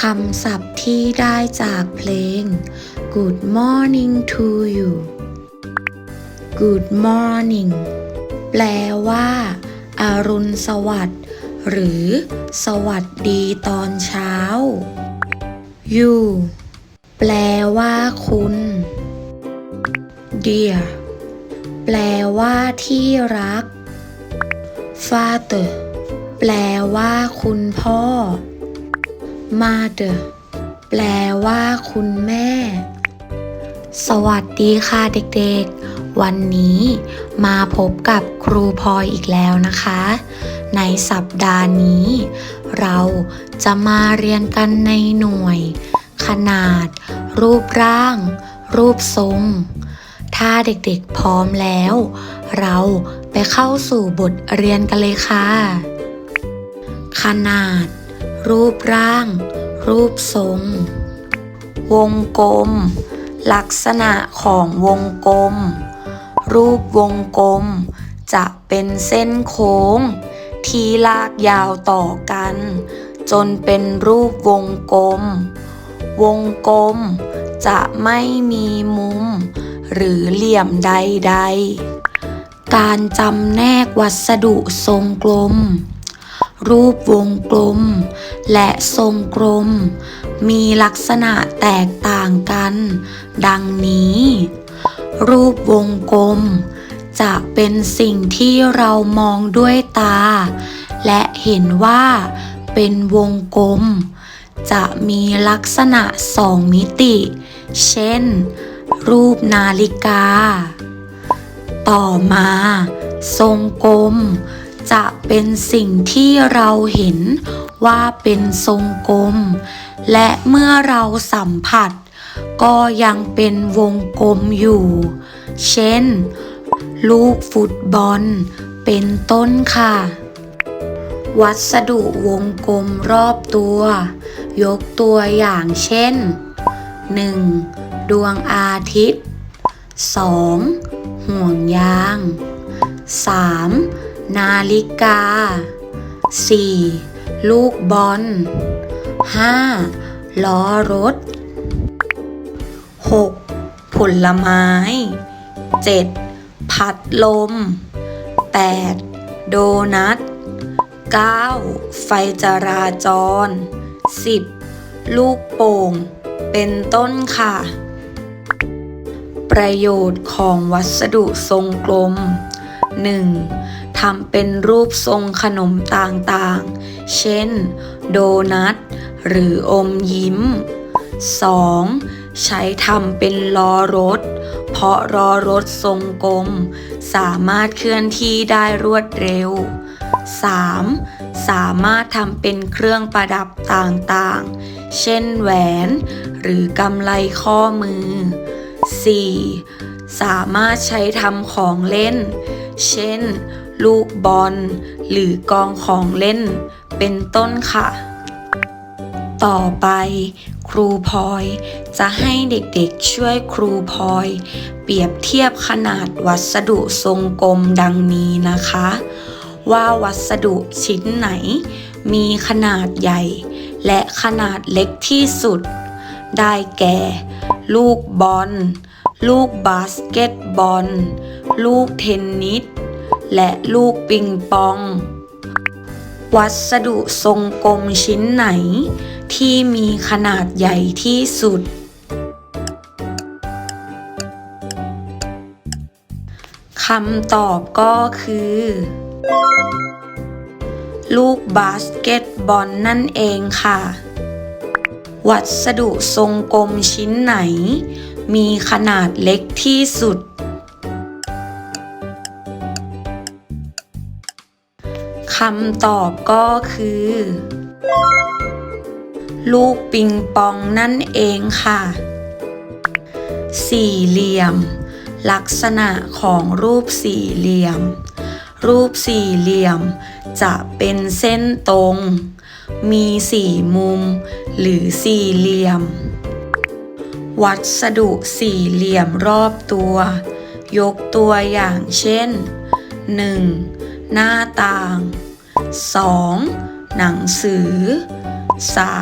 คำศัพท์ที่ได้จากเพลง Good morning to you Good morning แปลว่าอารุณสวัสดิ์หรือ สวัสดีตอนเช้า you แปลว่าคุณ dear แปลว่าที่รัก father แปลว่าคุณพ่อ mother แปลว่าคุณแม่ สวัสดีค่ะเด็กๆ วันนี้มาพบกับครูพลอยอีกแล้วนะคะ ในสัปดาห์นี้ เราจะมาเรียนกันในหน่วย ขนาด รูปร่าง รูปทรง ถ้าเด็กๆพร้อมแล้ว เราไปเข้าสู่บทเรียนกันเลยค่ะ ขนาด รูปร่าง รูปทรง วงกลม ลักษณะของวงกลม รูปวงกลม จะเป็นเส้นโค้ง ที่ลากยาวต่อกัน จนเป็นรูปวงกลม วงกลม จะไม่มีมุม หรือเหลี่ยมใด ๆ การจำแนกวัสดุทรงกลม รูปวงกลม และทรงกลม มีลักษณะแตกต่างกัน ดังนี้ รูปวงกลม จะเป็นสิ่งที่เรามองด้วยตา และเห็นว่าเป็นวงกลม จะมีลักษณะสองมิติ เช่น รูปนาฬิกา ต่อมา ทรงกลม จะเป็นสิ่งที่เราเห็นว่าเป็นทรงกลม และเมื่อเราสัมผัส ก็ยังเป็นวงกลมอยู่ เช่น ลูกฟุตบอล เป็นต้นค่ะ วัสดุวงกลมรอบตัว ยกตัวอย่างเช่น 1. ดวงอาทิตย์ 2. ห่วงยาง 3. นาฬิกา 4. ลูกบอล 5. ล้อรถ 6. ผลไม้ 7. พัดลม 8. โดนัท 9. ไฟจราจร 10. ลูกโป่ง เป็นต้นค่ะ ประโยชน์ของวัสดุทรงกลม 1. ทำเป็นรูปทรงขนมต่างๆ เช่น โดนัท หรืออมยิ้ม 2. ใช้ทำเป็นล้อรถ เพราะล้อรถทรงกลม สามารถเคลื่อนที่ได้รวดเร็ว 3. สามารถทำเป็นเครื่องประดับต่างๆ เช่นแหวน หรือกำไลข้อมือ 4. สามารถใช้ทำของเล่น เช่น ลูกบอล หรือกองของเล่น เป็นต้นค่ะ ต่อไป ครูพลอย จะให้เด็กๆช่วยครูพลอย เปรียบเทียบขนาดวัสดุทรงกลมดังนี้นะคะ ว่าวัสดุชิ้นไหน มีขนาดใหญ่ และขนาดเล็กที่สุด ได้แก่ ลูกบอล ลูกบาสเกตบอล ลูกเทนนิส และลูกปิงปอง วัสดุทรงกลมชิ้นไหน ที่มีขนาดใหญ่ที่สุดคำตอบก็คือ ลูกบาสเกตบอลนั่นเองค่ะ วัสดุทรงกลมชิ้นไหน มีขนาดเล็กที่สุด คำตอบก็คือ ลูกปิงปองนั่นเองค่ะ สี่เหลี่ยม ลักษณะของรูปสี่เหลี่ยม รูปสี่เหลี่ยมจะเป็นเส้นตรง มีสี่มุม หรือสี่เหลี่ยม วัสดุสี่เหลี่ยมรอบตัว ยกตัวอย่างเช่น 1. หน้าต่าง 2. หนังสือ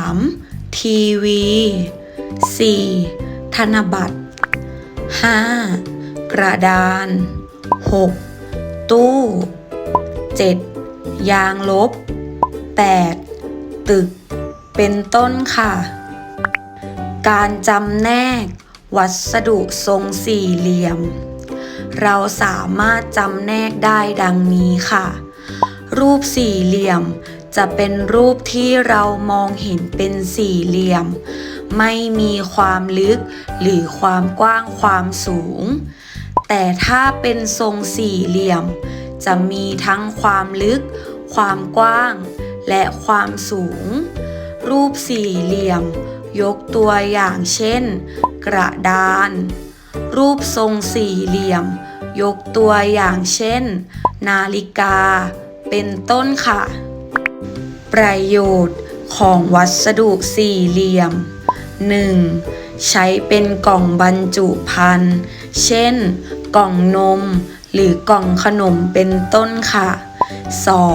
3. ทีวี 4. ธนบัตร 5. กระดาน 6. ตู้ 7. ยางลบ 8. ตึก เป็นต้นค่ะ การจำแนก วัสดุทรงสี่เหลี่ยม เราสามารถจำแนกได้ดังนี้ค่ะ รูปสี่เหลี่ยมจะเป็นรูปที่เรามองเห็นเป็นสี่เหลี่ยม ไม่มีความลึกหรือความกว้างความสูง แต่ถ้าเป็นทรงสี่เหลี่ยม จะมีทั้งความลึก ความกว้าง และความสูง รูปสี่เหลี่ยม ยกตัวอย่างเช่น กระดาน รูปทรงสี่เหลี่ยม ยกตัวอย่างเช่น นาฬิกา เป็นต้นค่ะ ประโยชน์ของวัสดุสี่เหลี่ยม 1. ใช้เป็นกล่องบรรจุภัณฑ์ เช่น กล่องนม หรือกล่องขนมเป็นต้นค่ะ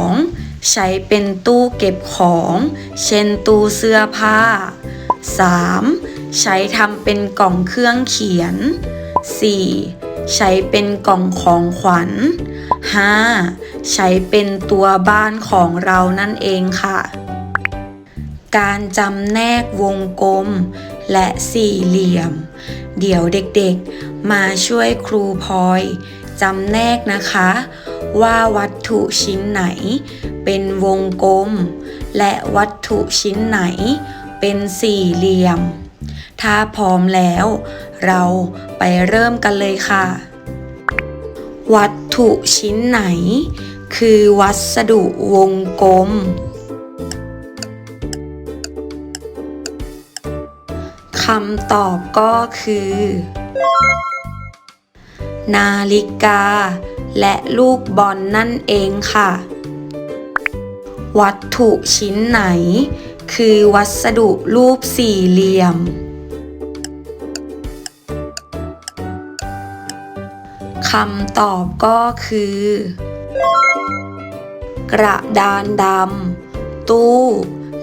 2. ใช้เป็นตู้เก็บของ เช่นตู้เสื้อผ้า 3. ใช้ทำเป็นกล่องเครื่องเขียน 4. ใช้เป็นกล่องของขวัญ 5. ใช้เป็นตัวบ้านของเรานั่นเองค่ะ การจำแนกวงกลมและสี่เหลี่ยม เดี๋ยวเด็กๆ มาช่วยครูพลอยจำแนกนะคะ ว่าวัตถุชิ้นไหนเป็นวงกลม และวัตถุชิ้นไหน เป็นสี่เหลี่ยม ถ้าพร้อมแล้ว เราไปเริ่มกันเลยค่ะ วัตถุชิ้นไหน คือวัสดุวงกลม คำตอบก็คือ นาฬิกา และลูกบอลนั่นเองค่ะ วัตถุชิ้นไหน คือวัสดุรูปสี่เหลี่ยม คำตอบก็คือ กระดานดำตู้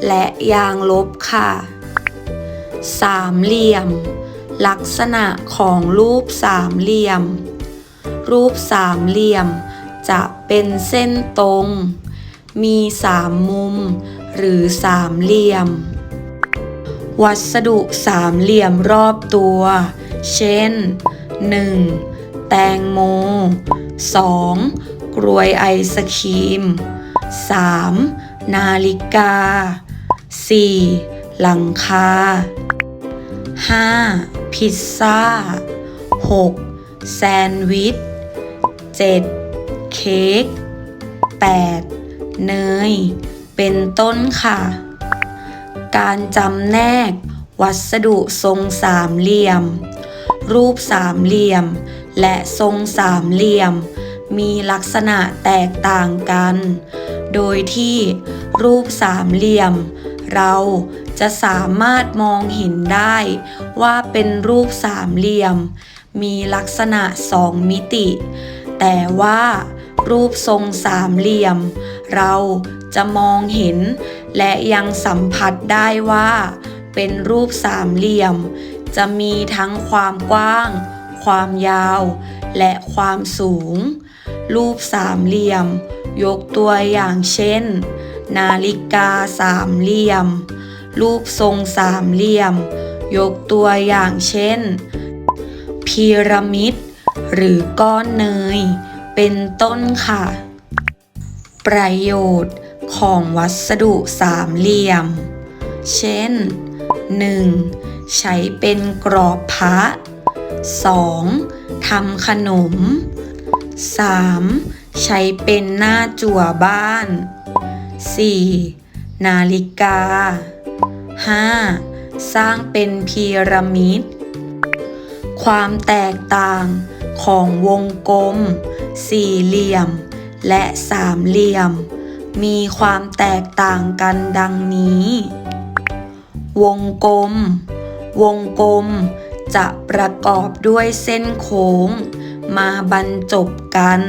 และยางลบค่ะ สามเหลี่ยม ลักษณะของรูปสามเหลี่ยม รูปสามเหลี่ยมจะเป็นเส้นตรง มีสามมุม หรือสามเหลี่ยม วัสดุสามเหลี่ยมรอบตัว เช่น 1. แตงโม 2. กรวยไอศครีม 3. นาฬิกา 4. หลังคา 5. พิซซ่า 6. แซนด์วิช 7. เค้ก 8. เนย เป็นต้นค่ะ การจำแนก วัสดุทรงสามเหลี่ยม รูปสามเหลี่ยม และทรงสามเหลี่ยม มีลักษณะแตกต่างกัน โดยที่รูปสามเหลี่ยม เราจะสามารถมองเห็นได้ ว่าเป็นรูปสามเหลี่ยม มีลักษณะสองมิติ แต่ว่ารูปทรงสามเหลี่ยม เรา จะมองเห็น และยังสัมผัสได้ว่า เป็นรูปสามเหลี่ยม จะมีทั้งความกว้าง ความยาว และความสูง รูปสามเหลี่ยม ยกตัวอย่างเช่น นาฬิกาสามเหลี่ยม รูปทรงสามเหลี่ยม ยกตัวอย่างเช่น พีระมิด หรือก้อนเนย เป็นต้นค่ะประโยชน์ ของวัสดุสามเหลี่ยม เช่น 1. ใช้เป็นกรอบพระ 2. ทำขนม 3. ใช้เป็นหน้าจั่วบ้าน 4. นาฬิกา 5. สร้างเป็นพีระมิด ความแตกต่างของวงกลม สี่เหลี่ยม และสามเหลี่ยม มีความแตกต่างกันดังนี้ วงกลม วงกลมจะประกอบด้วยเส้นโค้ง มาบรรจบกัน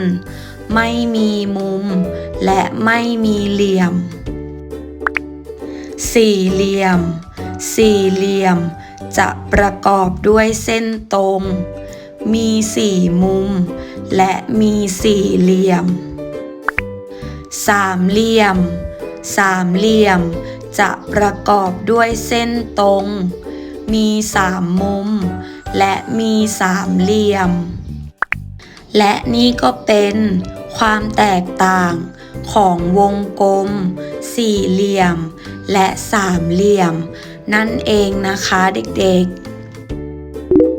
ไม่มีมุม และไม่มีเหลี่ยม สี่เหลี่ยม สี่เหลี่ยม จะประกอบด้วยเส้นตรง มีสี่มุม และมีสี่เหลี่ยม สามเหลี่ยม สามเหลี่ยม จะประกอบด้วยเส้นตรง มีสามมุม และมีสามเหลี่ยม และนี่ก็เป็นความแตกต่างของวงกลม สี่เหลี่ยม และสามเหลี่ยม นั่นเองนะคะเด็ก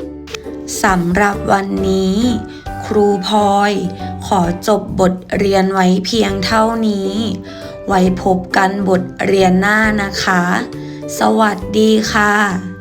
ๆสำหรับวันนี้ ครูพลอย ขอจบบทเรียนไว้เพียงเท่านี้ ไว้พบกันบทเรียนหน้านะคะ สวัสดีค่ะ